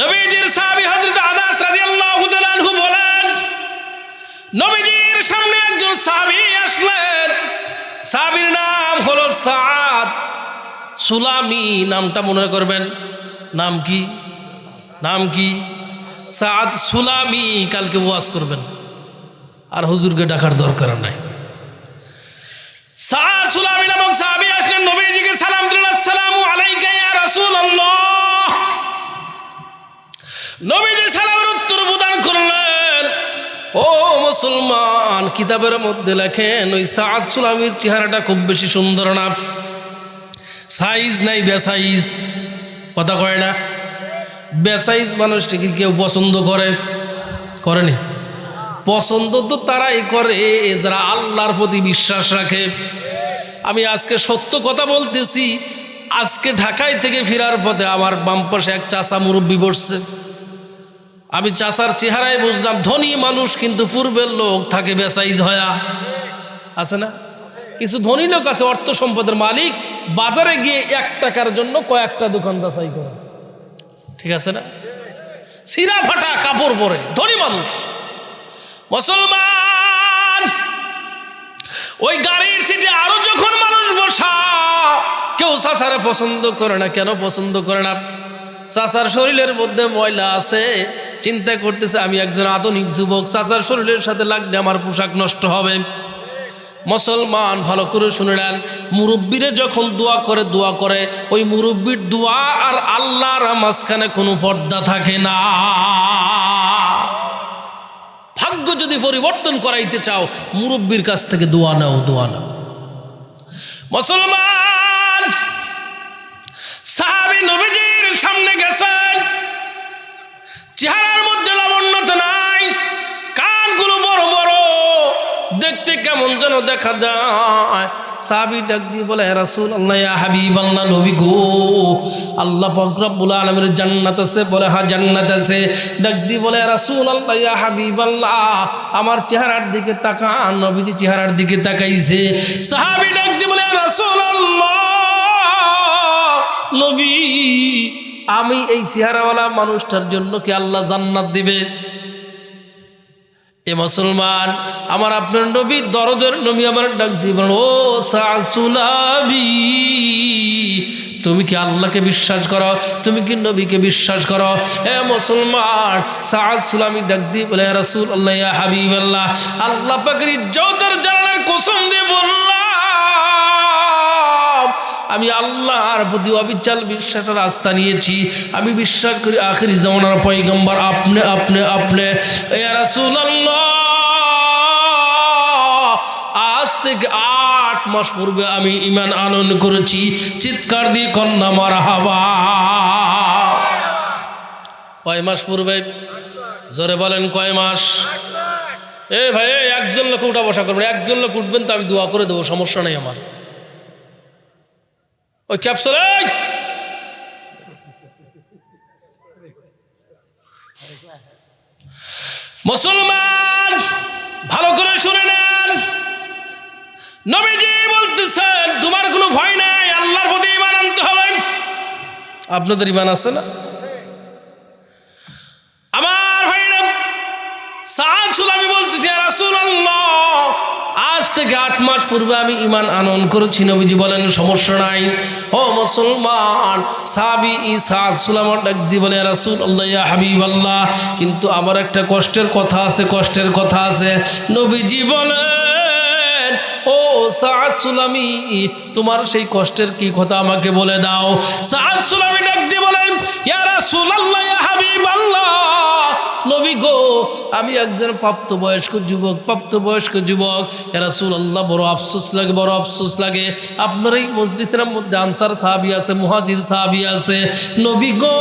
নবীজির সাহাবী হযরত আনাস রাদিয়াল্লাহু তাআলা আনহু বলেন, নবীজির সামনে একজন সাহাবী আসলেন। সাহাবীর নাম হলো সাদ সুলামি নামটা মনে করবেন। নাম কি? নাম কি? সাদ সুলামি, কালকে ওয়াজ করবেন। আর হুজুরকে ডাকার দরকার নাই। সাদ সুলামি নামক সাহাবী আসলেন, নবীজিকে সালাম দিলেন, আসসালামু আলাইকা ইয়া রাসূলুল্লাহ। নবীজি সালামের উত্তর প্রদান করলেন। ও মুসলমান, কিতাবের মধ্যে লেখেন, ওই সাদ সুলামির চেহারাটা খুব বেশি সুন্দর না। সাইজ নাই, বেসাইজ। কথা কয় না? বেসাইজ মানুষটিকে কেউ পছন্দ করে? করেনি? পছন্দ তো তারাই করে, যারা আল্লাহর প্রতি বিশ্বাস রাখে। আমি আজকে সত্য কথা বলতেছি, আজকে ঢাকায় থেকে ফেরার পথে আমার বাম পাশে এক চাষা মুরব্বী বসছে। আমি চাষার চেহারায় বুঝলাম, ধনী মানুষ কিন্তু পূর্বের লোক, থাকে বেসাইজ হয়া। আছে না? কিছু ধনী লোক আছে, অর্থ সম্পদের মালিক, বাজারে গিয়ে এক টাকার জন্য কয়েকটা দোকান যাচাই করে। ঠিক আছে না? সিরা ফাটা কাপড় পরে, ধনী মানুষ। মুসলমান, ওই গাড়ির সিটে আরও যখন মানুষ বসা, কেউ চাচারে পছন্দ করে না, কেন পছন্দ করে না? চাচার শরীরের মধ্যে ময়লা আছে চিন্তা করতেছে, আমি একজন আধুনিক যুবক, চাচার শরীরের সাথে লাগলে আমার পোশাক নষ্ট হবে। মুসলমান, ভালো করে শুনে নেন, মুরব্বীরে যখন দোয়া করে দোয়া করে, ওই মুরব্বীর দোয়া আর আল্লাহর মাঝখানে কোনো পর্দা থাকে না। ভাগ্য যদি পরিবর্তন করাইতে চাও, মুরব্বীর কাছ থেকে দোয়া নাও দোয়া নাও। মুসলমান, সাহাবি নবীজির সামনে গেছেন চেহারার মধ্যে লাবণ্যতা নাই। কানগুলো বড় বড়। দেখতে কেমন যেন দেখা যায়। সাহাবি ডাক দিয়ে বলে রাসুল আল্লাহ হাবিব আল্লাহ নবী গো। আল্লাহ পাক রব্বুল আলামিনের জান্নাত আছে। বলে হ্যাঁ জান্নাত আছে। ডাক দিয়ে বলে রাসুল আল্লাহ হাবিব আল্লাহ আমার চেহারার দিকে তাকান। নবীজি চেহারার দিকে তাকাইছে। সাহাবি ডাক দিয়ে বলে রাসুল আল্লাহ নবী আমি এই চেহারাওয়ালা মানুষটার জন্য কি আল্লাহ জান্নাত দিবে? এ মুসলমান আমার আপনার নবী দরদের নবী আমার ডাক দিয়ে বলেন, ও সাসুলাবি তুমি কি আল্লাহকে বিশ্বাস করো? তুমি কি নবীকে বিশ্বাস করো? হে মুসলমান সুলামি ডাক দিয়ে বলে রাসূল আল্লাহ হাবিব আল্লাহ আল্লাহ পাকের ইজ্জতের জানার কসম দিয়ে বললাম আমি আল্লাহর প্রতি অবিচাল বিশ্বাসের আস্থা নিয়েছি। আমি বিশ্বাস করি আখেরি জামানার পয়গম্বর আপনি আপনি আপনি। আজ থেকে আট মাস পূর্বে আমি ইমান আনয়ন করেছি। চিৎকার দিয়ে কন্যা মারা হাবা। কয় মাস পূর্বে? জোরে বলেন কয় মাস? এ ভাই, একজন লোক উঠা বসা করবেন, একজন লোক উঠবেন তো আমি দোয়া করে দেবো, সমস্যা নেই আমার। ওই ক্যাপসুল মুসলমান, ভালো করে শুনে নেন। নবীজি বলতেছেন, তোমার কোনো ভয় নাই, আল্লাহর প্রতি ইমান আনতে হবে। আপনাদের ইমান আছে না? আমার ভাইরা সাদ আমি বলতেছি রাসুল আজ থেকে আট মাস পূর্বে আমি ইমান আনয়ন করেছি, নবীজি বলেন, সমস্যা নাই। ও মুসলমান সাবি ই সাদ সুলামর ডাক দিয়ে বলে রাসুল আল্লাহ হাবিব আল্লাহ কিন্তু আমার একটা কষ্টের কথা আছে, কষ্টের কথা আছে। নবীজি বলেন, ও সাদ সুলামি, তোমার সেই কষ্টের কি কথা আমাকে বলে দাও? সাদ সুলামি ডাক দিয়ে বলেন, ইয়া রাসূল হাবিব আল্লাহ নবী গো, আমি একজন প্রাপ্তবয়স্ক যুবক প্রাপ্তবয়স্ক যুবক। রাসূল আল্লাহ বড় আফসোস লাগে, বড় আফসোস লাগে। আপনার এই মসজিদের মধ্যে আনসার সাহাবি আছে, মুহাজির সাহাবি আছে। নবী গো,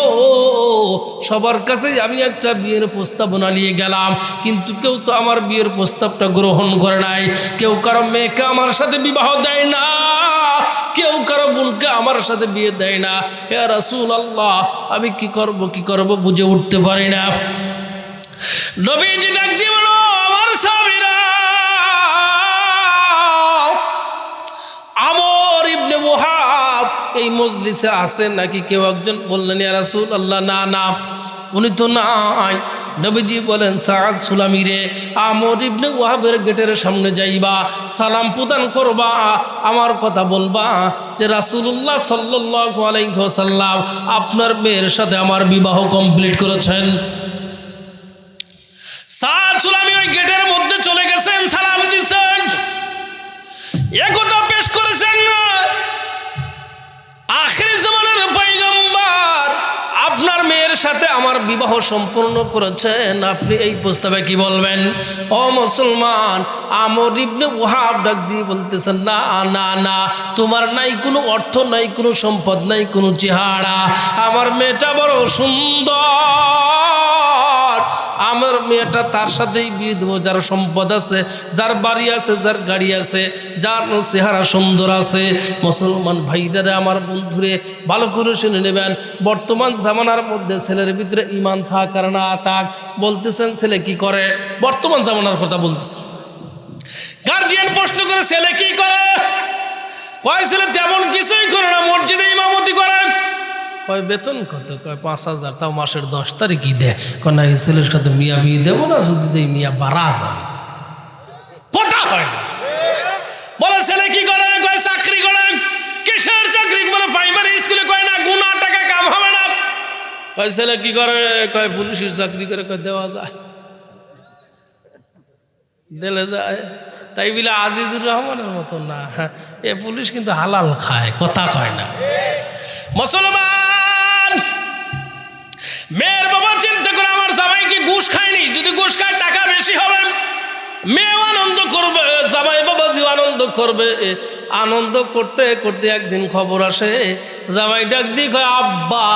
সবার কাছে আমি একটা বিয়ের প্রস্তাবনা নিয়ে গেলাম, কিন্তু কেউ তো আমার বিয়ের প্রস্তাবটা গ্রহণ করে নাই। কেউ কারও মেয়েকে আমার সাথে বিবাহ দেয় না, কেউ কারও বোনকে আমার সাথে বিয়ে দেয় না। হে রাসূল আল্লাহ আমি কি করব কি করব বুঝে উঠতে পারি না। নবীজি ডাক দিয়ে বলো, আমার আমর ইবনে এই মজলিসে আছেন নাকি কেউ একজন? বললেন, ইয়া রাসূল আল্লাহ না না, উনি তো নাই। নবীজি বলেন, সাদ সুলামি রে, আমর ইবনে ওয়াহাবের গেটের সামনে যাইবা, সালাম প্রদান করবা, আমার কথা বলবা যে রাসূলুল্লাহ সাল্লাল্লাহু আলাইহি ওয়াসাল্লাম আপনার মেয়ের সাথে আমার বিবাহ কমপ্লিট করেছেন। সাদ সুলামি ওই গেটের মধ্যে চলে গেছেন, সালাম দিছেন একথা পেশ করেছেন আখির জামানের পয়গম্বর, আপনার মেয়ের সাথে আমার বিবাহ সম্পূর্ণ করেছেন। আপনি এই প্রস্তাবে কি বলবেন? ও মুসলমান, আমর ইবনে ওহাব ডাক দিয়ে বলতেছেন, না না না, তোমার নাই কোনো অর্থ, নাই কোনো সম্পদ, নাই কোনো চেহারা। আমার মেয়েটা বড় সুন্দর। আমার মেয়েটা তার সাথেই বিয়ে দেবো, যার সম্পদ আছে, যার বাড়ি আছে, যার গাড়ি আছে, যার চেহারা সুন্দর আছে। মুসলমান ভাইদারে, আমার বন্ধুরে, ভালো করে শুনে নেবেন, বর্তমান জামানার মধ্যে ছেলের ভিতরে ইমান থাক আর না থাক, বলতেছেন ছেলে কি করে? বর্তমান জামানার কথা বলতেছে। গার্জিয়ান প্রশ্ন করে, ছেলে কি করে? কয় ছেলে তেমন কিছুই করে না, মসজিদে ইমামতি করে। কয় বেতন কত? কয় পাঁচ হাজার, তাও মাসের দশ তারিখই দেয় কয় না, এই ছেলের সাথে মিয়া বিয়ে দেবো না, যদি দেই মিয়া বারা যায়। কথা হয় না। বলে, ছেলে কি করে? কয়, চাকরি করে। কিসের চাকরি? বলে প্রাইমারি স্কুলে কয়, না গুনা টাকা কাম হবে না। কয়, ছেলে কি করে? কয়, পুলিশের চাকরি করে, কয়, দেওয়া যায়। দিলে যায়। তাই বলে, আজিজুর রহমানের মতো না। এ পুলিশ কিন্তু হালাল খায়, কথা কয় না। মুসলমান মেয়ের বাবা চিন্তা করে আমার জামাই কি ঘুষ খায়নি। যদি ঘুষ খায়, টাকা বেশি হবে। মেয়েও আনন্দ করবে, জামাই বাবাজিও আনন্দ করবে। আনন্দ করতে করতে একদিন খবর আসে, জামাই ডাক দিয়ে কয়, আব্বা।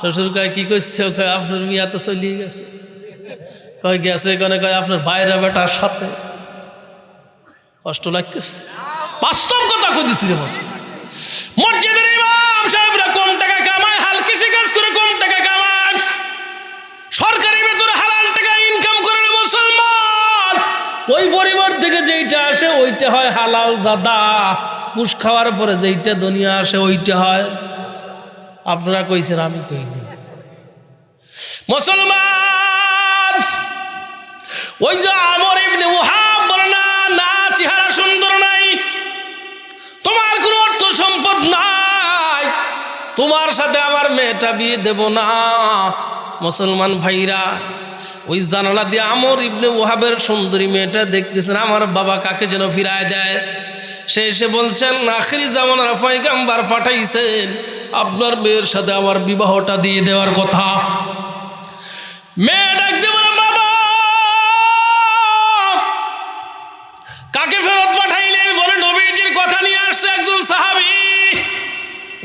শ্বশুর কয়, কি করছে? কয়, আপনার মিয়া তো চলিয়ে গেছে। কয়, গেছে? এখানে কয়, আপনার বাইরে বেটার সাথে। কষ্ট লাগতেছে। বাস্তব কথা কই দিছি রে বসে মসজিদের ইমাম সাহেবরা কম টাকা কামায় হাল কৃষি কাজ করে কম টাকা কামায় সরকারি বেতনে হালাল টাকা ইনকাম করে না মুসলমান। ওই পরিবার থেকে যেইটা আসে, ওইটা হয় হালাল দাদা পুষ খাওয়ার পরে যেইটা দুনিয়া আসে, ওইটা হয়। আপনারা কইছেন, আমি কইনি মুসলমান, ওই যে আমর ইবনে ওহাব বলে না না চেহারা সুন্দর নাই। তোমার কোনো অর্থ সম্পদ নাই। তোমার সাথে আমার মেয়েটা বিয়ে দেব না। মুসলমান ভাইরা, ওই জানালা দিয়ে আমর ইবনে ওহাবের সুন্দরী মেয়েটা দেখতেছেন, আমার বাবা কাকে যেন ফিরায় দেয়। সে এসে বলছেন, আখরি জামানার পাইগাম্বার পাঠাইছেন, আপনার মেয়ের সাথে আমার বিবাহটা দিয়ে দেওয়ার কথা। মেয়ে ডাকতে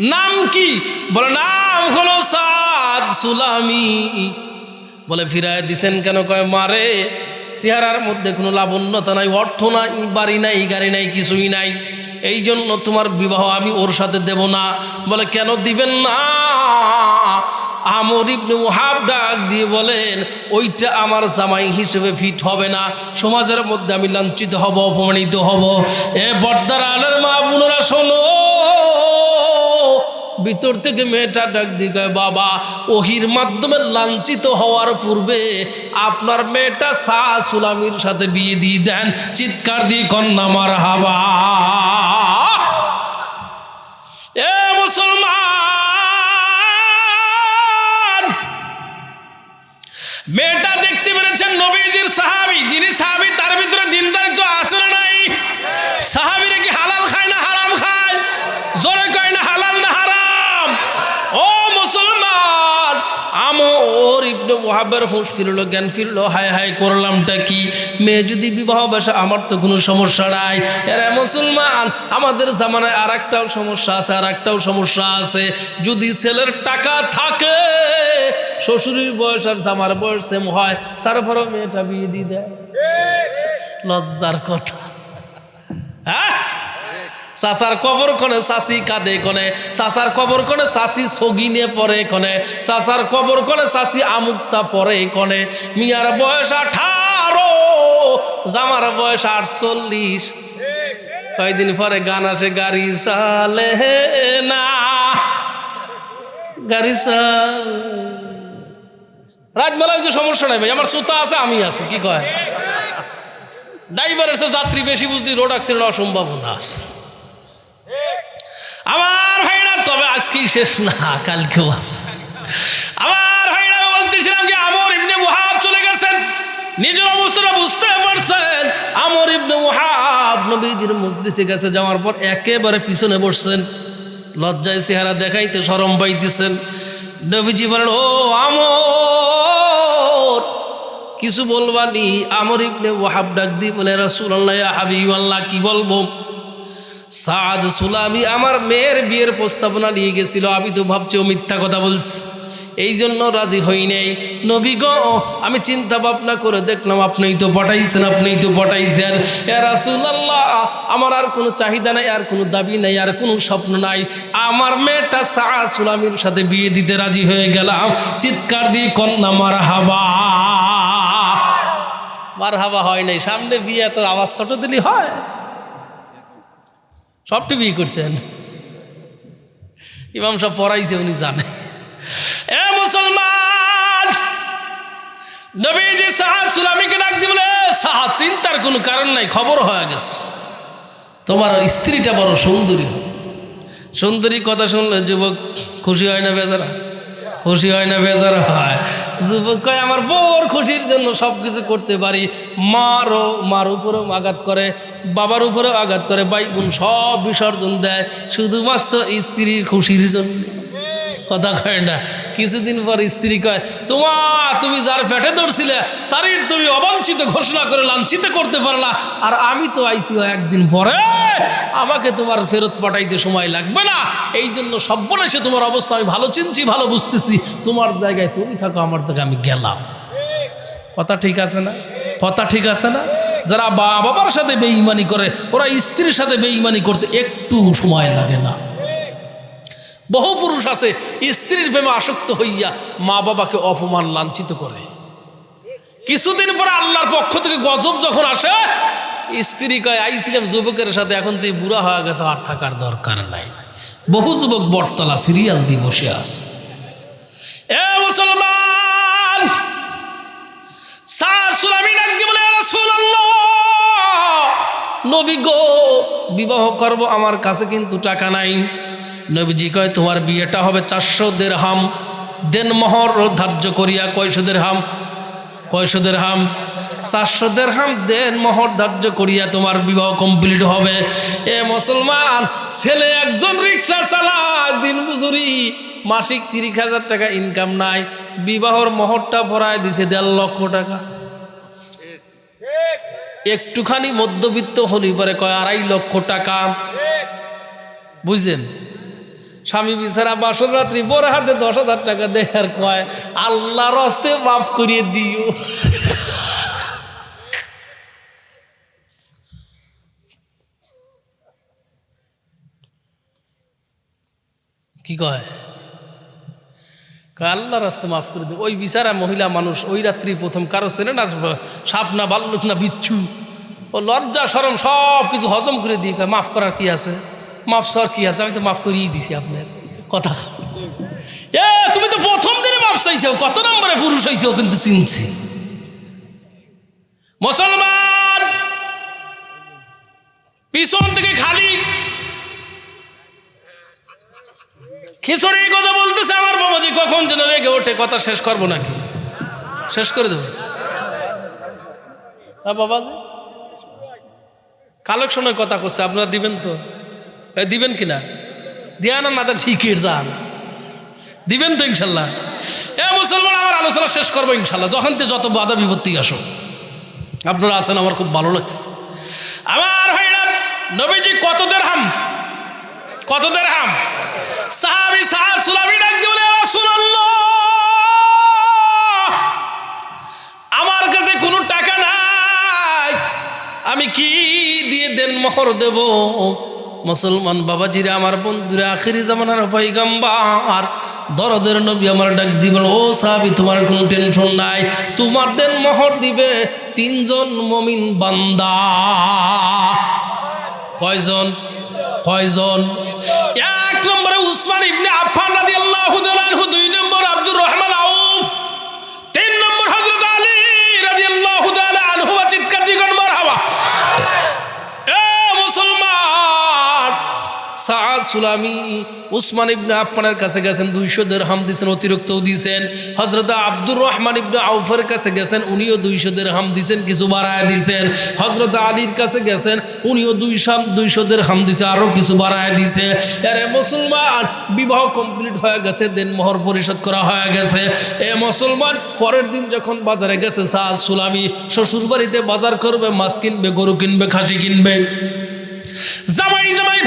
নাম কি? বলে, নাম হলো সাদ সুলামি। বলে, ফিরায় দিছেন কেন? কয়, মারে, চেহারার মধ্যে কোনো লাবণ্যতা নাই, অর্থ নাই, বাড়ি নাই, গাড়ি নাই, কিছুই নাই। এই জন্য তোমার বিবাহ আমি ওর সাথে দেব না। বলে, কেন দিবেন না? আমর ইবনে ওহাব ডাক দিয়ে বলেন, ওইটা আমার জামাই হিসেবে ফিট হবে না। সমাজের মধ্যে আমি লাঞ্ছিত হব, অপমানিত হব। এ বর্দার আলের মা বোনেরা শোনো ভিতর থেকে মেয়েটা ডাক দিকে বাবা, ওহির মাধ্যমে লাঞ্ছিত হওয়ার পূর্বে আপনার মেয়েটা সা সুলামির সাথে বিয়ে দিয়ে দেন। চিৎকার দিয়ে কন্যা মার হাবা এ মুসলমান! মেয়েটা দেখতে পেরেছেন নবীজির সাহাবি, যিনি সাহাবি, তার ভিতরে দিনদারিত্ব আছে। ওয়াহাবের হুঁশ ফিরলো, জ্ঞান ফিরলো, হায় হায় করলামটা কি? মেয়ে যদি বিবাহ বাসা, আমার তো কোনো সমস্যা নাই। এরা মুসলমান, আমাদের জামানায় আর একটাও সমস্যা আছে আর একটাও সমস্যা আছে। যদি ছেলের টাকা থাকে, শ্বশুরের বয়স আর জামার বয়স সেম হয়, তারপরেও মেয়েটা বিয়ে দিয়ে দেয়। লজ্জার কথা। হ্যাঁ? চাচার কবর কনে চাচি কাঁদে কনে চাচার কবর কনে চাচি সগিনে পরে কনে চাচার কবর কনে চাচি আমুক্তা পরে কনে মিয়ার বয়স আঠারো, জামার বয়স আটচল্লিশ। কয়দিন পরে গান আসে, গাড়ি চালে না। গাড়ি চাল। রাজমেলায় যে সমস্যা নাই ভাই, আমার সুতা আছে, আমি আছি, কি কয়? ড্রাইভার এসে যাত্রী বেশি বুঝলি, রোড অ্যাক্সিডেন্ট অসম্ভাবনা আছে আমার ভাইরা, তবে আজকেই শেষ না, কালকেও আছে। আমার ভাইরা বলতেছিলাম যে আমর ইবনে ওয়াহাব চলে গেছেন। নিজের অবস্থাটা বুঝতে পারছেন। আমর ইবনে ওয়াহাব নবীজির মসজিদে গেছে, যাওয়ার পর একেবারে পিছনে বসছেন। লজ্জায় চেহারা দেখাইতে সরম পাইতেছেন। নবীজি বলেন, ও আমর, কিছু বলবানি? আমর ইবনে ওয়াহাব ডাক দি বলে, রাসূলুল্লাহ হাবিবাল্লাহ, কি বলব? সাদ সুলামি আমার মেয়ের বিয়ের প্রস্তাবনা নিয়ে গেছিল। আমি তো ভাবছি ও মিথ্যা কথা বলছি। এই জন্য রাজি হই নাই। নবী গ, আমি চিন্তা ভাবনা করে দেখলাম, আপনিই তো পটাইছেন আপনিই তো পটাইছেন এ রাসূলুল্লাহ, আমার আর কোনো চাহিদা নাই, আর কোনো দাবি নাই, আর কোনো স্বপ্ন নাই। আমার মেয়েটা সাদ সুলামির সাথে বিয়ে দিতে রাজি হয়ে গেলাম। চিৎকার দিয়ে কন্যা মার হাবা মার হাবা হয় নাই। সামনে বিয়ে তো আওয়াজ ছোট দিলি হয়। সবটি বিয়ে করছেন। ইমাম সব পড়াইছে, উনি জানে। এ মুসলমান, নবীজি সাহাদ সুলামিকে ডাক দি সাহাদ, চিন্তার কোনো কারণ নাই, খবর হয়ে গেছে। তোমার স্ত্রীটা বড় সুন্দরী। সুন্দরী কথা শুনলে যুবক খুশি হয় না, বেজারা খুশি হয় না, বেজারা হয়। যুবক কয়, আমার বর খুশির জন্য সব কিছু করতে পারি। মারও, মার উপরেও আঘাত করে, বাবার উপরেও আঘাত করে ভাই বোন সব বিসর্জন দেয়, শুধুমাত্র স্ত্রীর খুশির জন্য। কথা কয় না। কিছুদিন পর স্ত্রী কয়, তোমা, তুমি যার পেটে ধরছিলে, তারই তুমি অবাঞ্ছিত ঘোষণা করে লাঞ্ছিত করতে পারলা। আর আমি তো আইছি একদিন পরে। আমাকে তোমার ফেরত পাঠাইতে সময় লাগবে না। এই জন্য সব বলেছে তোমার অবস্থা, আমি ভালো চিনছি, ভালো বুঝতেছি। তোমার জায়গায় তুমি থাকো, আমার জায়গায় আমি গেলাম। কথা ঠিক আছে না? কথা ঠিক আছে না? যারা বা বাবার সাথে বেঈমানি করে, ওরা স্ত্রীর সাথে বেঈমানি করতে একটু সময় লাগে না। বহু পুরুষ আছে, স্ত্রীর প্রেমে আসক্ত হইয়া মা বাবাকে অপমান লাঞ্ছিত করে। কিছুদিন পরে আল্লাহর পক্ষ থেকে গজব যখন আসে, স্ত্রী কয় আইছিলাম যুবকের সাথে, এখন তুই বুড়া হয়ে গেছে, আর থাকার দরকার নাই। বহু যুবক বটতলা সিরিয়াল দিয়ে বসে আছে। এ মুসলমান নবী গো, বিবাহ করব আমার কাছে কিন্তু টাকা নাই। নবীজি কয়, তোমার বিয়েটা হবে চারশো দেড়হাম। দেন মোহর ধার্য করিয়া কয়শো দেড়হাম কয়শো দেড়হাম, চারশো দেড়হাম, দেন মোহর ধার্য করিয়া তোমার বিবাহ কমপ্লিট হবে। এ মুসলমান, ছেলে একজন রিক্সা চালাক, দিন মজুরি, মাসিক তিরিশ হাজার টাকা ইনকাম নাই, বিবাহর মোহরটা ভরায় দিছে দেড় লক্ষ টাকা। একটুখানি মধ্যবিত্ত হলি পরে কয়, আড়াই লক্ষ টাকা। বুঝছেন? স্বামী বিচারা বাসর রাত্রি বড় হাতে দশ হাজার টাকা দেয় আর কয় আল্লাহ রস্তে মাফ করিয়ে দিও। কি কয়? আল্লাহর রাস্তে মাফ করে দেব ওই বিচারা মহিলা মানুষ ওই রাত্রি প্রথম কারও ছেলে না, সাপ না, বাল্লুক না, বিচ্ছু। ও লজ্জা সরম সব কিছু হজম করে দিয়ে মাফ করার কি আছে? মাফ সর কি আছে? আমি তো মাফ করিয়ে দিছি আপনার কথা। এ, তুমি তো প্রথম দিনে মাফ চাইছো কত নম্বরে পুরুষ হয়েছো কিন্তু চিনছি। মুসলমান, পিছন থেকে খালি খিচড়ি কথা বলতেছে আমার বাবাজি, কখন যেন রেগে ওঠে, কথা শেষ করব নাকি? শেষ করে দেবো। হ্যাঁ বাবাজি? কালেকশনের কথা করছে, আপনারা দিবেন তো? দিবেন কিনা? দিয়া না না ঠিকই যান। দিবেন তো ইনশাল্লাহ। এ, মুসলমান, আমার আলোচনা শেষ করব ইনশাল্লাহ। যখন তো যত বাধা বিপত্তি আসো আপনারা আছেন, আমার খুব ভালো লাগছে। আমার ভাইরা, নবীজি কত দেড়হাম? কত দেড়হাম? সাহাবি সাহাব সুলামি ডাক বলে আমার কাছে কোনো টাকা নাই। আমি কি দিয়ে দেন মোহর দেব? মুসলমান বাবাজিরা, আমার বন্ধুরা, আখেরি জামানার পয়গাম্বার, দরদের নবী আমার ডাক দিবেন, ও সাহাবি, তোমার কোনো টেনশন নাই, তোমার দেন মোহর দিবে তিনজন মমিন বান্দা। কয়জন? কয়জন? এক নম্বরে উসমান ইবনে আফফান রাদিয়াল্লাহু তাআলা দুই নম্বর সুলামি উসমান ইবনে আফফানের কাছে গেছেন, দুইশো দেড়হাম দিয়েছেন অতিরিক্তও দিয়েছেন হজরত আব্দুর রহমান ইবনে আউফের কাছে গেছেন, উনিও দুইশো দেড়হাম দিয়েছেন কিছু বাড়ায় দিয়েছেন হজরত আলীর কাছে গেছেন, উনিও দুইশো দুইশো দেড়হাম দিয়েছে আরও কিছু বাড়ায় দিয়েছে আরে মুসলমান, বিবাহ কমপ্লিট হয়ে গেছে, দেন মোহর পরিশোধ করা হয়ে গেছে। এ মুসলমান, পরের দিন যখন বাজারে গেছে সাজ সুলামি শ্বশুর বাড়িতে বাজার করবে, মাছ কিনবে, গরু কিনবে, খাসি কিনবে। জামাই জামাই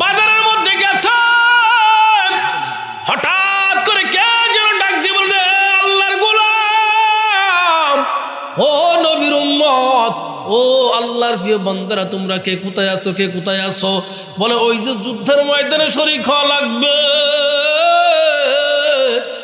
বাজারের মধ্যে গেছে। হঠাৎ করে কে যেন ডাক দিয়ে বলতে আল্লাহর গোলাম। ও নবীর উম্মত। ও আল্লাহর প্রিয় বন্ধুরা তোমরা কে কোথায় আছো, কে কোথায় আছো? বলে, ওই যে যুদ্ধের ময়দানে শরীর খাওয়া লাগবে।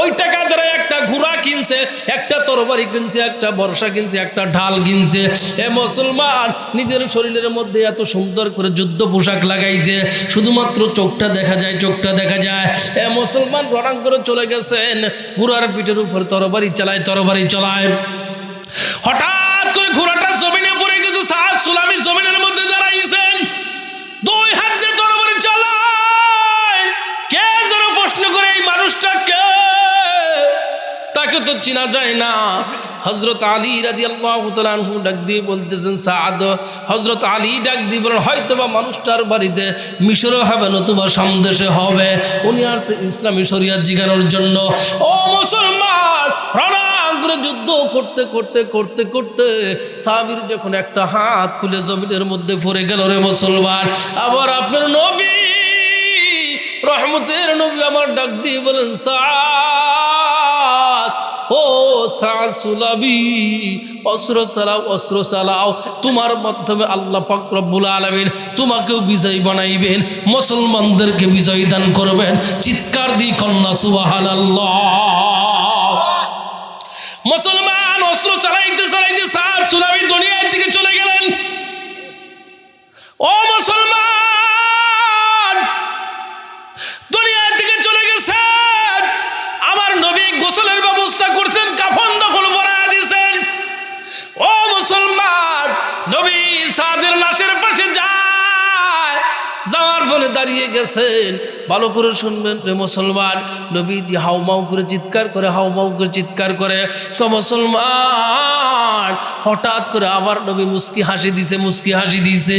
ওই টাকা দ্বারা একটা ঘোড়া কিনছে, একটা তরবারি কিনছে, একটা বর্ষা কিনছে, একটা ঢাল কিনছে। এ মুসলমান, নিজের শরীরের মধ্যে এত সুন্দর করে যুদ্ধ পোশাক লাগাইছে, শুধুমাত্র চোখটা দেখা যায়, চোখটা দেখা যায়। এ মুসলমান রণাং করে চলে গেছেন, ঘোড়ার পিঠের উপর তরবারি চালায় তরবারি চালায়। হঠাৎ করে ঘোড়াটা জমিনে পড়ে গেছে সাহা সুলামি চেনা যায় না। হজরত আলী রাজি আল্লাহ ডাক দিয়ে বলতেছেন, সাদ হজরত আলী ডাক দিয়ে বলেন হয়তো বা মানুষটার বাড়িতে মিশরে হবে, নতুবা সামদেশে হবে। উনি আসছে ইসলামী শরিয়াত জিগানোর জন্য। ও মুসলমান যুদ্ধ করতে করতে করতে করতে সাবির যখন একটা হাত খুলে জমিনের মধ্যে পড়ে গেল রে মুসলমান, আবার আপনার নবী, রহমতের নবী আমার ডাক দিয়ে বলেন, সাদ ও সাদ সুলাবি, অস্ত্র চালাও অস্ত্র চালাও। তোমার মাধ্যমে আল্লাহ পাক আলমিন তোমাকেও বিজয়ী বানাইবেন, মুসলমানদেরকে বিজয়ী দান করবেন। চিৎকার দি কন্যা সুবাহান মুসলমান অস্ত্র চালাইতে চালাইতে সাদ সুলাবি দুনিয়ার দিকে চলে গেলেন। ও মুসলমান! দাঁড়িয়ে গেছেন। ভালো করে শুনবেন রে মুসলমান। নবীজি হাউমাউ করে চিৎকার করে, হাউমাউ করে চিৎকার করে, তো মুসলমান, হঠাৎ করে আবার নবী মুস্কি হাসি দিছে, মুস্কি হাসি দিছে।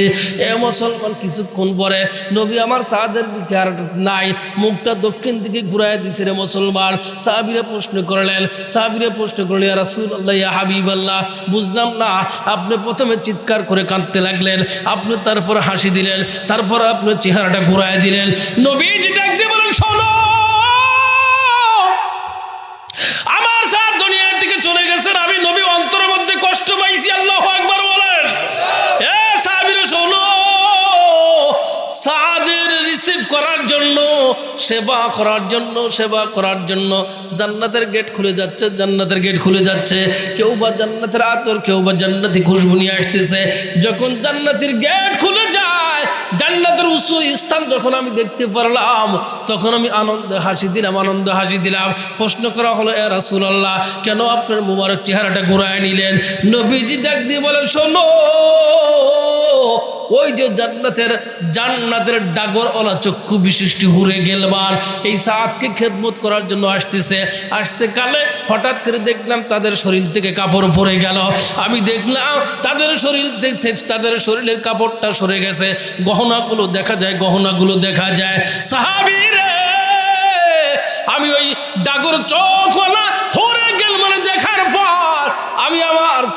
এ মুসলমান কিছুক্ষণ পরে নবী আমার সাহাদের দিকে আর নাই, মুখটা দক্ষিণ দিকে ঘুরাই দিছে রে মুসলমান। সাহাবিরে প্রশ্ন করলেন, সাহাবিরে প্রশ্ন করলেন রাসুল আল্লাহ হাবিব আল্লাহ বুঝলাম না, আপনি প্রথমে চিৎকার করে কাঁদতে লাগলেন, আপনি তারপর হাসি দিলেন, তারপর আপনার চেহারাটা ঘুরাই দিলেন। নবী যে ডাক দিয়ে বলেন, শোনো, আমার স্যার দুনিয়া থেকে চলে গেছেন, আমি নবী অন্তরের মধ্যে কষ্ট পাইছি, আল্লাহ একবার বলেন। রিসিভ করার জন্য, সেবা করার জন্য, সেবা করার জন্য জান্নাতের গেট খুলে যাচ্ছে, জান্নাতের গেট খুলে যাচ্ছে। কেউ বা জান্নাতের আতর, কেউ বা জান্নাতি খুশবু নিয়ে আসতেছে। যখন জান্নাতের গেট খুলে যায় জান্নাতের উঁচু স্থান যখন আমি দেখতে পারলাম, তখন আমি আনন্দে হাসি দিলাম, আনন্দে হাসি দিলাম। প্রশ্ন করা হলো, এ রাসূলুল্লাহ, কেন আপনার মুবারক চেহারাটা ঘুরায় নিলেন? নবীজি ডাক দিয়ে বলেন, শোনো, ওই যে জান্নাতের জান্নাতের ডাগর ওলা চক্ষু বিশিষ্ট হুরে গেলবার এই সাতকে খেদমত করার জন্য আসতেছে। আসতে কালে হঠাৎ করে দেখলাম তাদের শরীর থেকে কাপড় পরে গেল। আমি দেখলাম তাদের শরীর থেকে, তাদের শরীরের কাপড়টা সরে গেছে। গহনাগুলো দেখা যায় গহনাগুলো দেখা যায়। সাহাবিরে আমি ওই ডাগর চোখ হরে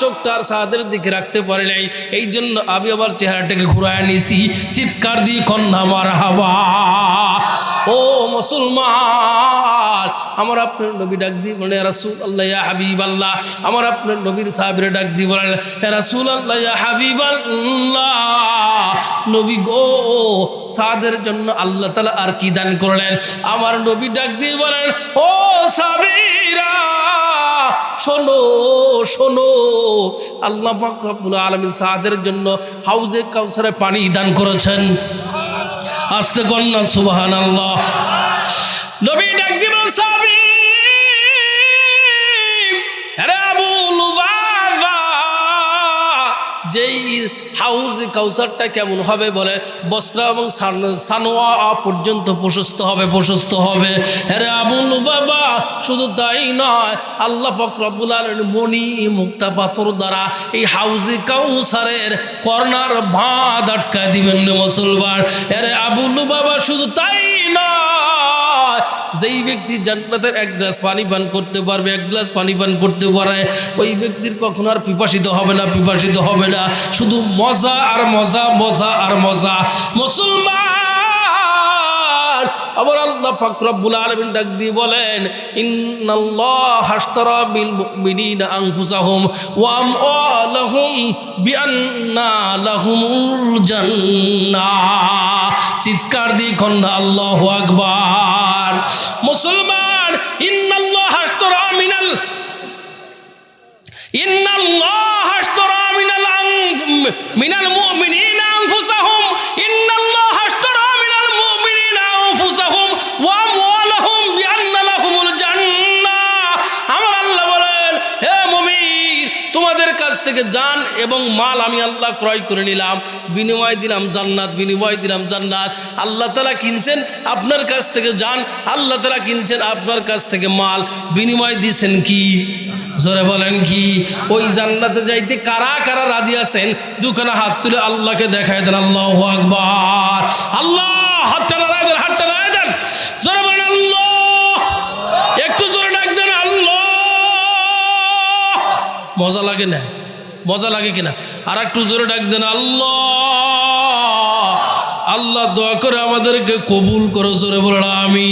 চোখটা আর সাদের দিকে রাখতে পারে নাই। এই জন্য আমি আবার চেহারাটাকে ঘুরায় নিছি। চিৎকার দিয়ে কন্যা মার হাওয়া। ও মুসলমান, আমার আপনার নবী ডাক দিয়ে বলে রাসুল আল্লাহ হাবিব আল্লাহ আমার আপনার নবীর সাহাবিরে ডাক দিয়ে বলেন রাসুল আল্লাহ হাবিব আল্লাহ নবী গো সাদের জন্য আল্লাহ তালা আর কি দান করলেন? আমার নবী ডাক দিয়ে বলেন, ও সাবিরা শোনো শোনো। আল্লাহ ফাকরাবুল আলমী সাহাদের জন্য হাউজে কাউসারে পানি দান করেছেন। আসতে কন্যা সুবাহান আল্লাহ নবী ডাক দিব কাউসারটা কেমন হবে বলে? বস্ত্রা এবং সানোয়া পর্যন্ত প্রশস্ত হবে প্রশস্ত হবে। হ্যাঁ আবুল বাবা, শুধু তাই নয়, আল্লাহ ফকরবুল আলম মণি মুক্তা পাথর দ্বারা এই হাউজি কাউসারের কর্নার ভাঁদ আটকায় দিবেন মুসলমান। হ্যাঁ আবুল বাবা, শুধু তাই যেই ব্যক্তি জান্নাতের এক গ্লাস পানি পান করতে পারবে, এক গ্লাস পানি পান করতে পারে, ওই ব্যক্তির কখনো আর পিপাসিত হবে না, পিপাসিত হবে না। শুধু মজা আর মজা মজা আর মজা। মুসলমান! আবার আল্লাহ পাক রব্বুল আলামিন ডাক দিয়ে বলেন, ইন্নাল্লাহ হাশতারা বিল মুমিনিনা আনফুসাহুম ওয়া আমওয়ালাহুম বিআন্না লাহুমুল জান্নাহ। চিৎকার দিয়ে কন্যা, আল্লাহু আকবার। মুসলমান ইন্নাল্লাহ হাশতারা মিনাল ইন্নাল্লাহ হাশতারা মিনাল মিনাল মুমিনিনা আনফুসাহুম ইন্নাল্লাহ তোমাদের কাছ থেকে জান এবং মাল আমি আল্লাহ ক্রয় করে নিলাম। বিনিময় দিলাম জান্নাত, বিনিময় দিলাম জান্নাত। আল্লাহ তালা কিনছেন আপনার কাছ থেকে জান, আল্লাহ তালা কিনছেন আপনার কাছ থেকে মাল। বিনিময় দিয়েছেন কি? জোরে বলেন কি? ওই জান্নাতে যাইতে কারা কারা রাজি আছেন? দুখানা হাত তুলে আল্লাহকে দেখায় দেন, আল্লাহ আকবার। আল্লাহ, হাতটা নাড়ায় দেন, হাতটা নাড়ায় দেন। জোরে মজা লাগে না? মজা লাগে কিনা? আর একটু জোরে ডাক দেন, আল্লাহ। আল্লাহ দয়া করে আমাদেরকে কবুল করো, জোরে বলেন আমি